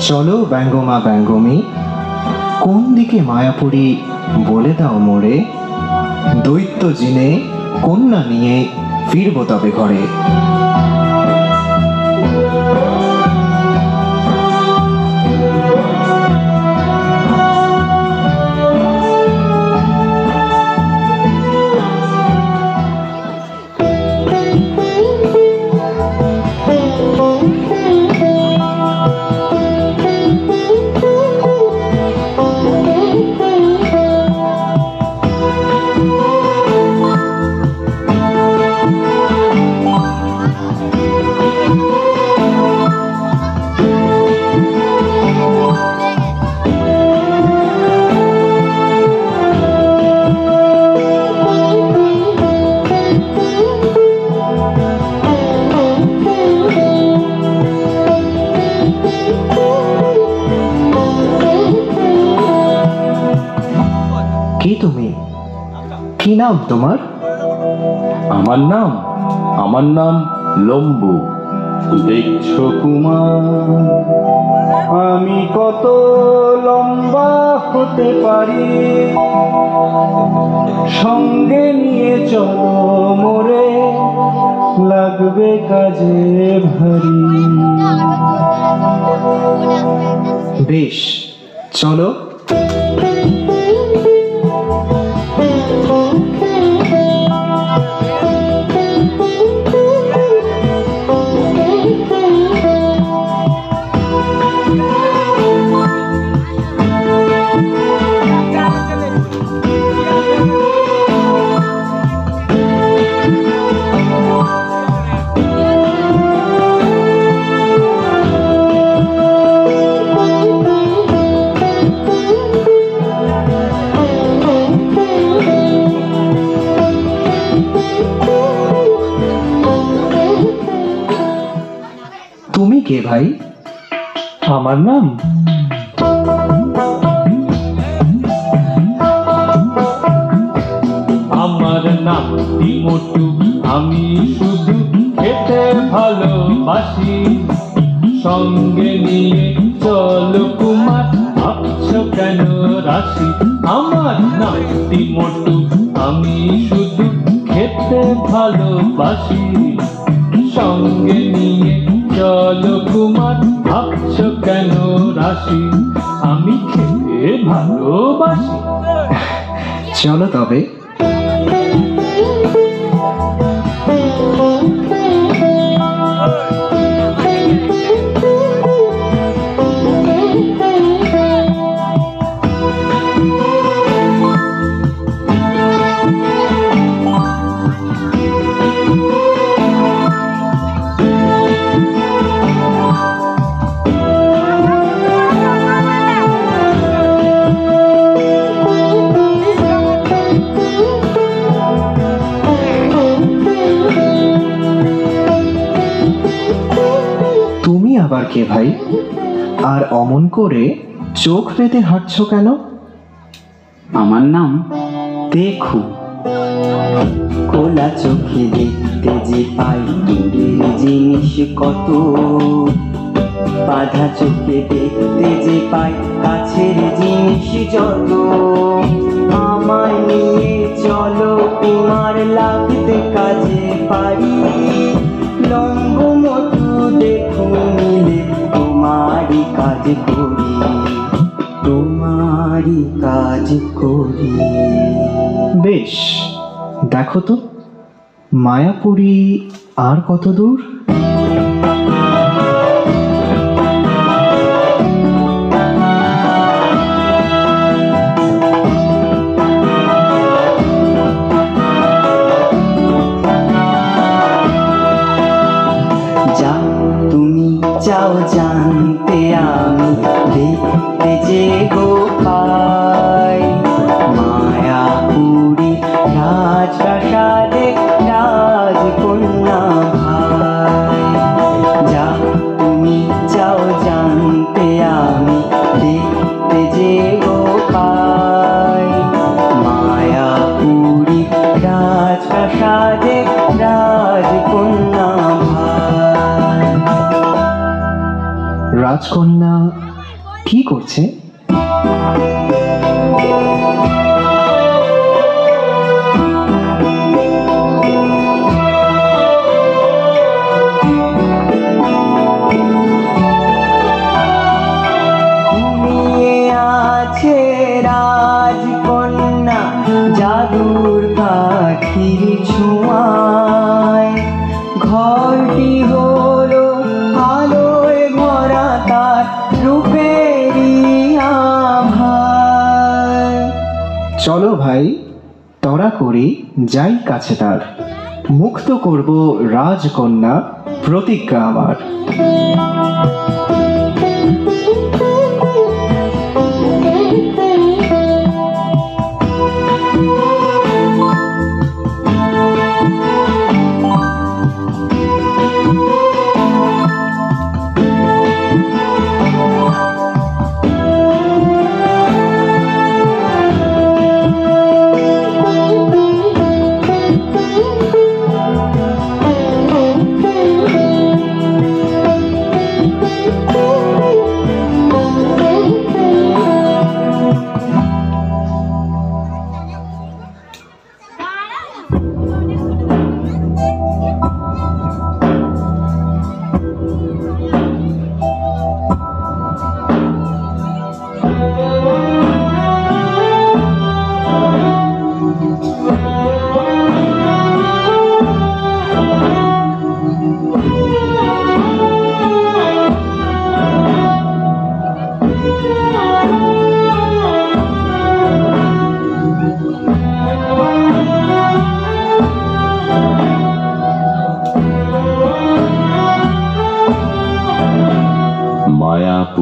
চলো ব্যঙ্গমা ব্যঙ্গমী, কোন দিকে মায়াপুরী বলে দাও মোড়ে? দৈত্য জিনে কন্যা নিয়ে ফিরবো তবে ঘরে। কি তুমি কি নাম তোমার আমার নাম আমার নাম লম্বু দেখছ কুমার আমি কত লম্বা হতে পারি সঙ্গে নিয়ে চলো মোরে লাগবে কাজে ভারী বেশ চলো কে ভাই? আমার নাম? আমার নাম মোটু আমি শুধু খেতে ভালোবাসি। সঙ্গে নিয়ে চলো কুমার, ভাবছ কেন রাশি? আমার নাম মোটু আমি শুধু খেতে ভালোবাসি। সঙ্গে নিয়ে চলো কুমার ভাবছ কেন রাশি? আমি খেতে ভালোবাসি। চলো তবে। আবার কে ভাই? আর অমন করে চোখ পেতে হাঁটছো কেন? আমার নাম দেখু খোলা চোখে দেখতে যে পাই জিনিস কত। বাধা চোখে দেখতে যে পাই কাছের জিনিস যত। আমায় নিয়ে চলো তোমার লাগতে কাজে পারি। লম্ব মধু দেখো মিলে তোমারই কাজ করি তোমারই কাজ করি। বেশ দেখো তো মায়াপুরী আর কত দূর? চাও জানতে আমি দেখতে যে গো পাই। মায়াপুরী রাজপ্রাসাদে রাজকন্যা কি করছে? চলো ভাই তরা করি যাই কাছে তার। মুক্ত করব রাজকন্যা প্রতিজ্ঞা আমার।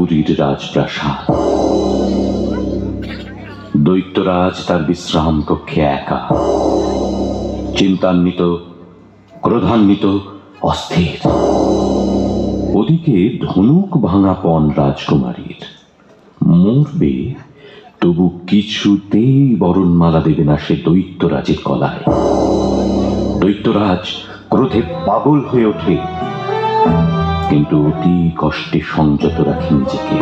মায়াপুরীর রাজপ্রাসাদ দৈত্যরাজ তার বিশ্রাম কক্ষে একা। চিন্তান্বিত, ক্রোধান্বিত, অস্থির। ওদিকে ধনুক ভাঙা পণ রাজকুমারীর। মরবে, তবু কিছুতেই বরণমালা দেবে না সে দৈত্যরাজের গলায়। দৈত্যরাজ ক্রোধে পাগল হয়ে ওঠে। কিন্তু অতি কষ্টে সংযত রাখি নিজেকে।